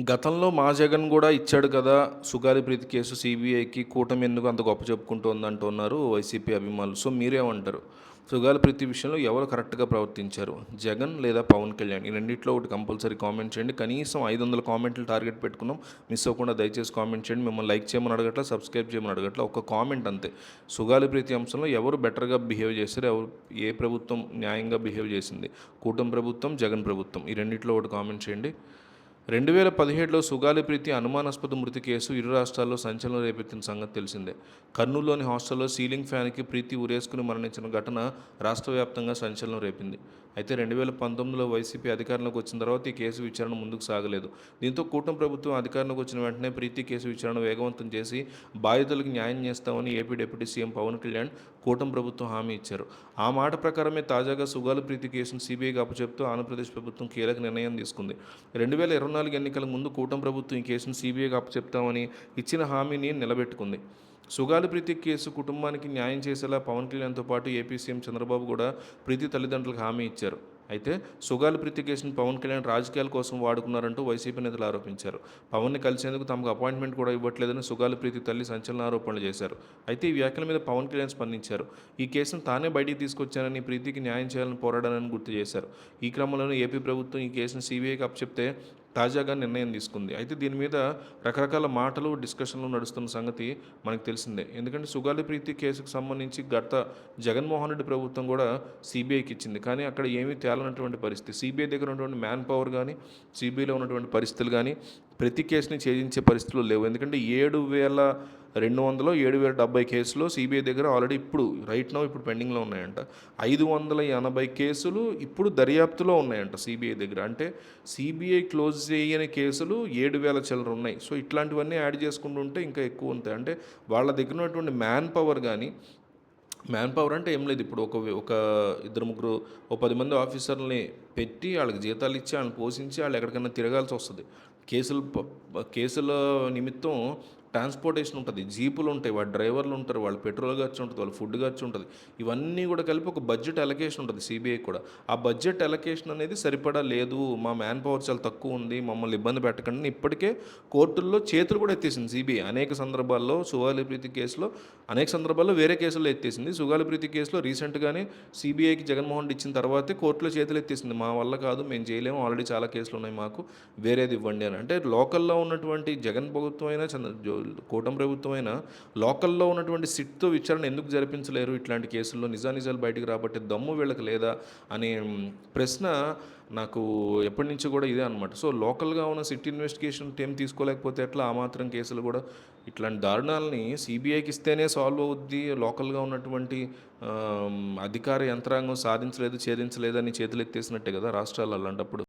గతంలో మా జగన్ కూడా ఇచ్చాడు కదా సుగాలి ప్రీతి కేసు సిబిఐకి కూటమి ఎందుకు అంత గొప్ప చెప్పుకుంటోంది అంటున్నారు వైసీపీ అభిమానులు. సో మీరేమంటారు? సుగాలి ప్రీతి విషయంలో ఎవరు కరెక్ట్గా ప్రవర్తించారు? జగన్ లేదా పవన్ కళ్యాణ్? ఈ రెండింటిలో ఒకటి కంపల్సరీ కామెంట్ చేయండి. కనీసం ఐదు వందల కామెంట్లు టార్గెట్ పెట్టుకున్నాం. మిస్ అవ్వకుండా దయచేసి కామెంట్ చేయండి. మిమ్మల్ని లైక్ చేయమని అడగట్లా సబ్స్క్రైబ్ చేయమని అడగట్లా ఒక కామెంట్ అంతే. సుగాలి ప్రీతి అంశంలో ఎవరు బెటర్గా బిహేవ్ చేశారు? ఎవరు ఏ ప్రభుత్వం న్యాయంగా బిహేవ్ చేసింది? కూటమి ప్రభుత్వం జగన్ ప్రభుత్వం? ఈ రెండింటిలో ఒకటి కామెంట్ చేయండి. రెండు వేల పదిహేడులో సుగాలి ప్రీతి అనుమానాస్పద మృతి కేసు ఇరు రాష్ట్రాల్లో సంచలనం రేపెత్తిన సంగతి తెలిసిందే. కర్నూలులోని హాస్టల్లో సీలింగ్ ఫ్యాన్కి ప్రీతి ఉరేసుకుని మరణించిన ఘటన రాష్ట్ర వ్యాప్తంగా సంచలనం రేపింది. అయితే రెండు వేల పంతొమ్మిదిలో వైసీపీ అధికారంలోకి వచ్చిన తర్వాత ఈ కేసు విచారణ ముందుకు సాగలేదు. దీంతో కూటమి ప్రభుత్వం అధికారంలోకి వచ్చిన వెంటనే ప్రీతి కేసు విచారణ వేగవంతం చేసి బాధితులకు న్యాయం చేస్తామని AP deputy CM Pawan Kalyan కూటమి ప్రభుత్వం హామీ ఇచ్చారు. ఆ మాట ప్రకారమే తాజాగా సుగాలు ప్రీతి కేసును సిబిఐకి అప్పచెప్తూ ఆంధ్రప్రదేశ్ ప్రభుత్వం కీలక నిర్ణయం తీసుకుంది. రెండు వేల ఇరవై నాలుగు ఎన్నికల ముందు కూటమి ప్రభుత్వం ఈ కేసును సిబిఐకి అప్పచెప్తామని ఇచ్చిన హామీని నిలబెట్టుకుంది. సుగాలి ప్రీతి కేసు కుటుంబానికి న్యాయం చేసేలా పవన్ కళ్యాణ్తో పాటు ఏపీ సీఎం చంద్రబాబు కూడా ప్రీతి తల్లిదండ్రులకు హామీ ఇచ్చారు. అయితే సుగాలి ప్రీతి కేసును పవన్ కళ్యాణ్ రాజకీయాల కోసం వాడుకున్నారంటూ వైసీపీ నేతలు ఆరోపించారు. పవన్ని కలిసేందుకు తమకు అపాయింట్మెంట్ కూడా ఇవ్వట్లేదని సుగాలి ప్రీతి తల్లి సంచలన ఆరోపణలు చేశారు. అయితే ఈ వ్యాఖ్యల మీద పవన్ కళ్యాణ్ స్పందించారు. ఈ కేసును తానే బయటికి తీసుకొచ్చానని ప్రీతికి న్యాయం చేయాలని పోరాడానని గుర్తు చేశారు. ఈ క్రమంలోనే ఏపీ ప్రభుత్వం ఈ కేసును సీబీఐకి అప్పచెప్తే తాజాగా నిర్ణయం తీసుకుంది. అయితే దీని మీద రకరకాల మాటలు డిస్కషన్లు నడుస్తున్న సంగతి మనకు తెలిసిందే. ఎందుకంటే సుగాలి ప్రీతి కేసుకు సంబంధించి గత జగన్మోహన్ రెడ్డి ప్రభుత్వం కూడా సిబిఐకి ఇచ్చింది. కానీ అక్కడ ఏమీ తేలనటువంటి పరిస్థితి. సిబిఐ దగ్గర ఉన్నటువంటి మ్యాన్ పవర్ కానీ సిబిఐలో ఉన్నటువంటి పరిస్థితులు కానీ ప్రతి కేసుని ఛేదించే పరిస్థితులు లేవు. ఎందుకంటే ఏడు వేల రెండు వందలు ఏడు వేల డెబ్బై కేసులు సిబిఐ దగ్గర ఆల్రెడీ ఇప్పుడు రైట్ నౌ ఇప్పుడు పెండింగ్లో ఉన్నాయంట. ఐదు వందల ఎనభై కేసులు ఇప్పుడు దర్యాప్తులో ఉన్నాయంట సిబిఐ దగ్గర. అంటే సిబిఐ క్లోజ్ చేయని కేసులు ఏడు వేల చిల్లర ఉన్నాయి. సో ఇట్లాంటివన్నీ యాడ్ చేసుకుంటుంటే ఇంకా ఎక్కువ ఉంటాయి. అంటే వాళ్ళ దగ్గర ఉన్నటువంటి మ్యాన్ పవర్ కానీ మ్యాన్ పవర్ అంటే ఏం లేదు. ఇప్పుడు ఒక ఒక ఇద్దరు ముగ్గురు ఒక పది మంది ఆఫీసర్లని పెట్టి వాళ్ళకి జీతాలు ఇచ్చి వాళ్ళని పోషించి వాళ్ళు ఎక్కడికైనా తిరగాల్సి వస్తుంది. కేసులు కేసుల నిమిత్తం ట్రాన్స్పోర్టేషన్ ఉంటుంది జీపులు ఉంటాయి వాళ్ళ డ్రైవర్లు ఉంటారు వాళ్ళ పెట్రోల్ ఖర్చు ఉంటుంది వాళ్ళ ఫుడ్ ఖర్చు ఉంటుంది. ఇవన్నీ కూడా కలిపి ఒక బడ్జెట్ అలొకేషన్ ఉంటుంది సిబిఐ కూడా. ఆ బడ్జెట్ అలొకేషన్ అనేది సరిపడా లేదు మా మ్యాన్ పవర్ చాలా తక్కువ ఉంది మమ్మల్ని ఇబ్బంది పెట్టకండి ఇప్పటికే కోర్టుల్లో చేతులు కూడా ఎత్తేసింది సిబిఐ అనేక సందర్భాల్లో సుగాలి ప్రీతి కేసులో అనేక సందర్భాల్లో వేరే కేసుల్లో ఎత్తేసింది. సుగాలి ప్రీతి కేసులో రీసెంట్గానే సిబిఐకి జగన్మోహన్ రెడ్డి ఇచ్చిన తర్వాతే కోర్టులో చేతులు ఎత్తేసింది. మా వల్ల కాదు మేము చేయలేము ఆల్రెడీ చాలా కేసులు ఉన్నాయి మాకు వేరేది ఇవ్వండి అని. అంటే లోకల్లో ఉన్నటువంటి జగన్ ప్రభుత్వం అయినా చంద్ర కూటమి ప్రభుత్వం అయినా లోకల్లో ఉన్నటువంటి సిట్తో విచారణ ఎందుకు జరిపించలేరు? ఇట్లాంటి కేసుల్లో నిజానిజాలు బయటికి రాబట్టే దమ్ము వీళ్ళకి లేదా? అనే ప్రశ్న నాకు ఎప్పటి నుంచి కూడా ఇదే అనమాట సో లోకల్గా ఉన్న సిట్ ఇన్వెస్టిగేషన్ టీం తీసుకోలేకపోతే ఎట్లా ఆ మాత్రం కేసులు కూడా ఇట్లాంటి దారుణాలని సిబిఐకి ఇస్తేనే సాల్వ్ అవుద్ది? లోకల్గా ఉన్నటువంటి అధికార యంత్రాంగం సాధించలేదు ఛేదించలేదని చేతులెత్తేసినట్టే కదా రాష్ట్రాలు అలాంటప్పుడు.